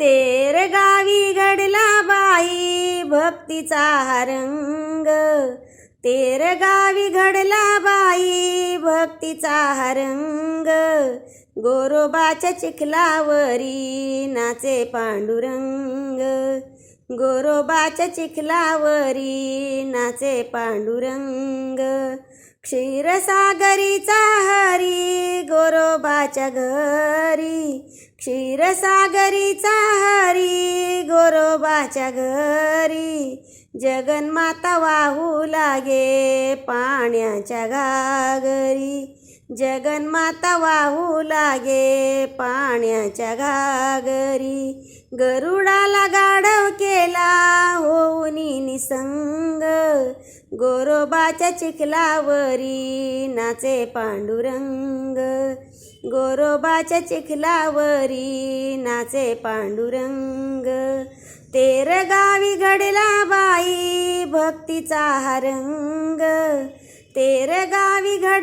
तेर गावी घडला बाई भक्तीचा हरंग. तेर गावी घडला बाई भक्तीचा हरंग. गोरोबाच्या चिखलावरी नाचे पांडुरंग. गोरोबाच्या चिखलावरी नाचे पांडुरंग. क्षीरसागरीचा हरी गोरोबाच्या घरी. क्षीरसागरीचा हरी गोरोबाच्या घरी. जगन्माता वाहू लागे पाण्याच्या घागरी. जगन्माता वाहू लागे पाण्याच्या घागरी. गरुडाला गाढव केला होऊनी निसंग. गोरोबाच्या चिखलावरी नाचे पांडुरंग. गोरोबाच्या चिखलावरी नाचे पांडुरंग. तेर गावी घडला बाई भक्तीचा हरंग तेर गावी घड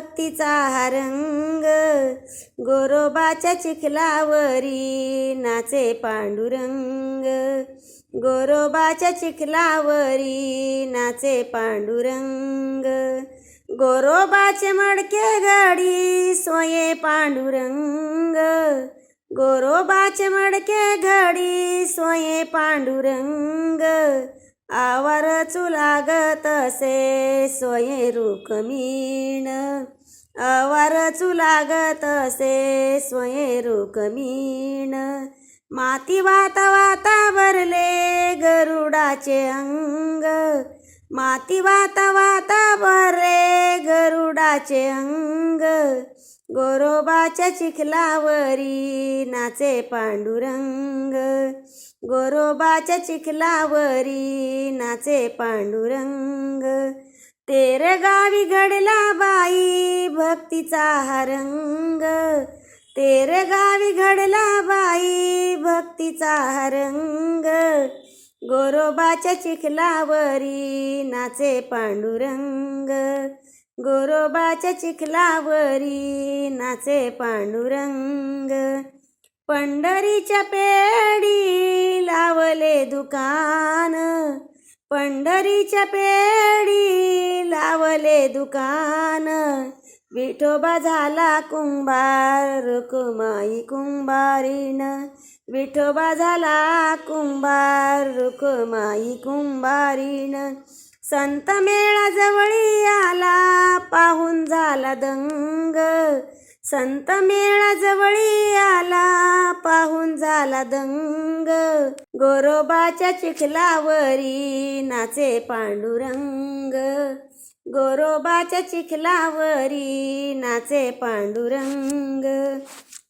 भक्तीचा हा रंग गोरोबाच्या चिखलावरी नाचे पांडुरंग. गोरोबाच्या चिखलावरी नाचे पांडुरंग. गोरोबाचे मडके घडी सोये पांडुरंग. गोरोबाचे मडके घडी सोये पांडुरंग. आवार चुलागत असे सोये रुकमीण आवार चुलागत असे सोये रुकमीण माती वाता वाता भरले गरुडाचे अंग. माती वाता वाता भरले गरुडाचे अंग. गोरोबाच्या चिखलावरी नाचे पांडुरंग. गोरोबाच्या चिखलावरी नाचे पांडुरंग. तेर गावी घडला बाई भक्तीचा हा रंग तेर गावी घडला बाई भक्तीचा हा रंग गोरोबाच्या चिखलावरी नाचे पांडुरंग. गोरोबाच्या चिखलावरी नाचे पांडुरंग. पंढरीच्या पेडी लावले दुकान. पंढरीच्या पेडी लावले दुकान. विठोबा झाला कुंभार रुकुमाई कुंभारीन. विठोबा झाला कुंभार रुकुमाई कुंभारीन. संत मेळा जवळी आला पाहून झाला दंग. संत मेळा जवळी आला पाहून झाला दंग. गोरोबाच्या चिखलावरी नाचे पांडुरंग. गोरोबाच्या चिखलावरी नाचे पांडुरंग.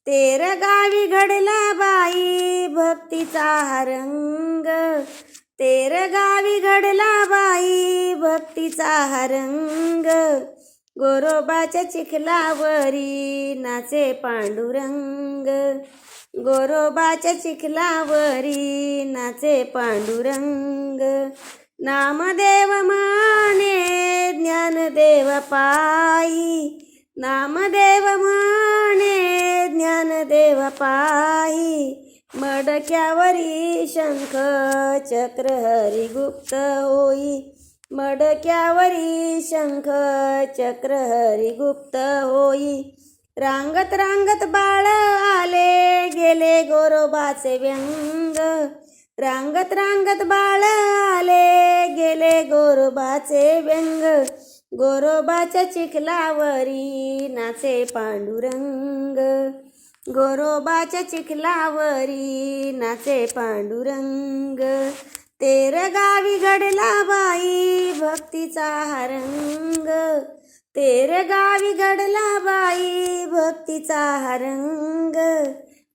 तेर गावी घडला बाई भक्तीचा हा रंग तेर गावी घडला बाई भक्तीचा हा रंग गोरोबाच्या चिखलावरी नाचे पांडुरंग. गोरोबाच्या चिखलावरी नाचे पांडुरंग. नामदेव माने ज्ञानदेव पायी. नामदेव माने ज्ञानदेव पायी. मडक्यावरी शंख चक्र हरिगुप्त होई. मडक्यावरी शंख चक्र हरिगुप्त होई. रांगत रांगत बाळ आले गेले गोरोबाचे व्यंग. रांगत रांगत बाळ आले गेले गोरोबाचे व्यंग. गोरोबाच्या चिखलावरी नाचे पांडुरंग. गोरोबाच्या चिखलावरी नाचे पांडुरंग. तेर गावी घडला बाई भक्तीचा हरंग. तेर गावी घडला बाई भक्तीचा हरंग.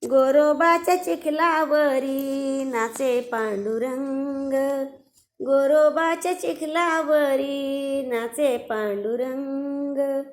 गोरोबाच्या चिखलावरी नाचे पांडुरंग. गोरोबाच्या चिखलावरी नाचे पांडुरंग.